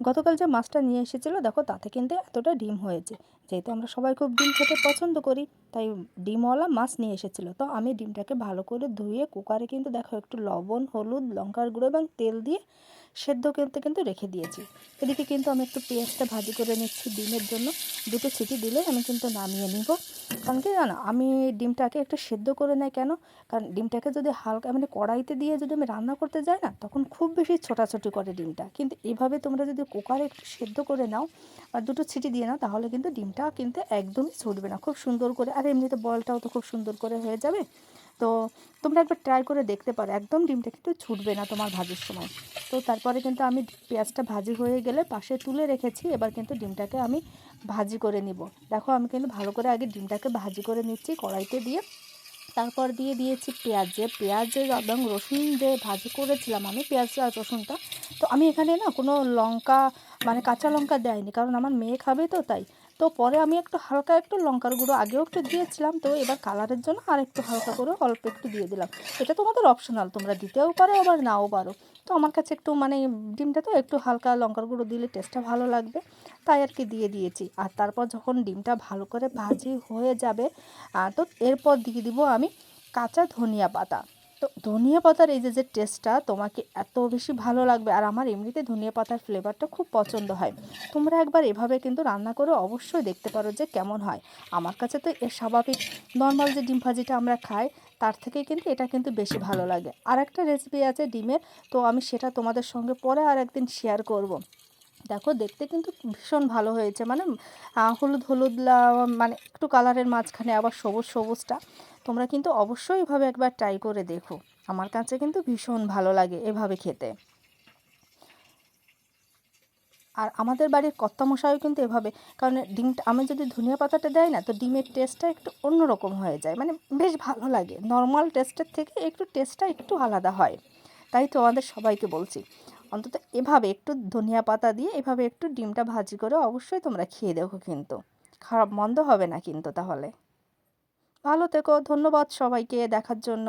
গতকাল যে মাছটা নিয়ে এসেছিল, দেখো তাতে কিন্তু এতটা ডিম হয়েছে। যেহেতু আমরা সবাই খুব ডিম খেতে পছন্দ করি, তাই ডিমওয়ালা মাছ নিয়ে এসেছিল। তো আমি ডিমটাকে ভালো করে ধুয়ে কুকারে কিন্তু দেখো একটু লবণ, হলুদ, লঙ্কার গুঁড়ো এবং তেল দিয়ে সেদ্ধ করতে কিন্তু রেখে দিয়েছি। এদিকে কিন্তু আমি একটু পেঁয়াজটা ভাজি করে নিচ্ছি ডিমের জন্য। দুটো সিটি দিলে আমি কিন্তু নামিয়ে নিব। কারণ কি জানো, আমি ডিমটাকে একটু সেদ্ধ করে নেয় কেন? কারণ ডিমটাকে যদি হালকা মানে কড়াইতে দিয়ে যদি আমি রান্না করতে যাই না, তখন খুব বেশি ছোটাছুটি করে ডিমটা। কিন্তু এভাবে তোমরা যদি কুকারে একটু সেদ্ধ করে নাও আর দুটো ছিটি দিয়ে নাও, তাহলে কিন্তু ডিমটা কিন্তু একদমই ছুটবে না। খুব সুন্দর করে, আর এমনিতে বলটাও তো খুব সুন্দর করে হয়ে যাবে। তো তোমরা একবার ট্রাই করে দেখতে পারো। একদম ডিমটা কিন্তু ছুটবে না তোমার ভাজির সময়। তো তারপরে কিন্তু আমি পেঁয়াজটা ভাজি হয়ে গেলে পাশে তুলে রেখেছি। এবার কিন্তু ডিমটাকে আমি ভাজি করে নিব। দেখো আমি কিন্তু ভালো করে আগে ডিমটাকে ভাজি করে নিচ্ছি কড়াইতে দিয়ে। তারপর দিয়ে দিয়েছি পেঁয়াজ। পেঁয়াজ এবং রসুন যে ভাজি করেছিলাম আমি, পেঁয়াজ আর রসুনটা। তো আমি এখানে না কোনো লঙ্কা মানে কাঁচা লঙ্কা দেয়নি। কারণ আমার মেয়ে খাবে তো, তাই। তো পরে আমি একটু হালকা একটু লঙ্কার গুঁড়ো আগেও একটু দিয়েছিলাম, তো এবার কালারের জন্য আর একটু হালকা করে অল্প একটু দিয়ে দিলাম। এটা তোমাদের অপশনাল তোমরা দিতেও পারো আবার নাও পারো। তো আমার কাছে একটু মানে ডিমটা তো একটু হালকা লঙ্কার গুঁড়ো দিলে টেস্টটা ভালো লাগবে, তাই আর কি দিয়ে দিয়েছি। আর তারপর যখন ডিমটা ভালো করে ভাজি হয়ে যাবে তো এরপর দিয়ে দিব আমি কাঁচা ধনিয়া পাতা। তো ধনিয়া পাতার এই যে যে টেস্টটা তোমাকে এত বেশি ভালো লাগবে আর আমার এমনিতে ধনিয়া পাতার ফ্লেভারটা খুব পছন্দ হয়। তোমরা একবার এভাবে কিন্তু রান্না করে অবশ্যই দেখতে পারো যে কেমন হয়। আমার কাছে তো এর স্বাভাবিক নর্মাল যে ডিম ভাজিটা আমরা খাই, তার থেকে কিন্তু এটা কিন্তু বেশি ভালো লাগে। আর একটা রেসিপি আছে ডিমের, তো আমি সেটা তোমাদের সঙ্গে পরে আর একদিন শেয়ার করব। দেখো, দেখতে কিন্তু ভীষণ ভালো হয়েছে। মানে হলুদ হলুদ মানে একটু কালারের মাঝখানে আবার সবুজ সবুজটা। তোমরা কিন্তু অবশ্যই এভাবে একবার ট্রাই করে দেখো। আমার কাছে কিন্তু ভীষণ ভালো লাগে এভাবে খেতে। আর আমাদের বাড়ির কর্তামশাইও কিন্তু এভাবে, কারণ ডিমটা আমি যদি ধনিয়া পাতাটা দেয় না, তো ডিমের টেস্টটা একটু অন্যরকম হয়ে যায়। মানে বেশ ভালো লাগে। নর্মাল টেস্টের থেকে একটু টেস্টটা একটু আলাদা হয়। তাই তো আমাদের সবাইকে বলছি, অন্তত এভাবে একটু ধনিয়া পাতা দিয়ে এভাবে একটু ডিমটা ভাজি করে অবশ্যই তোমরা খেয়ে দেখো কিন্তু। খারাপ মন্দ হবে না কিন্তু তাহলে। ভালো থেকো ধন্যবাদ সবাইকে দেখার জন্য।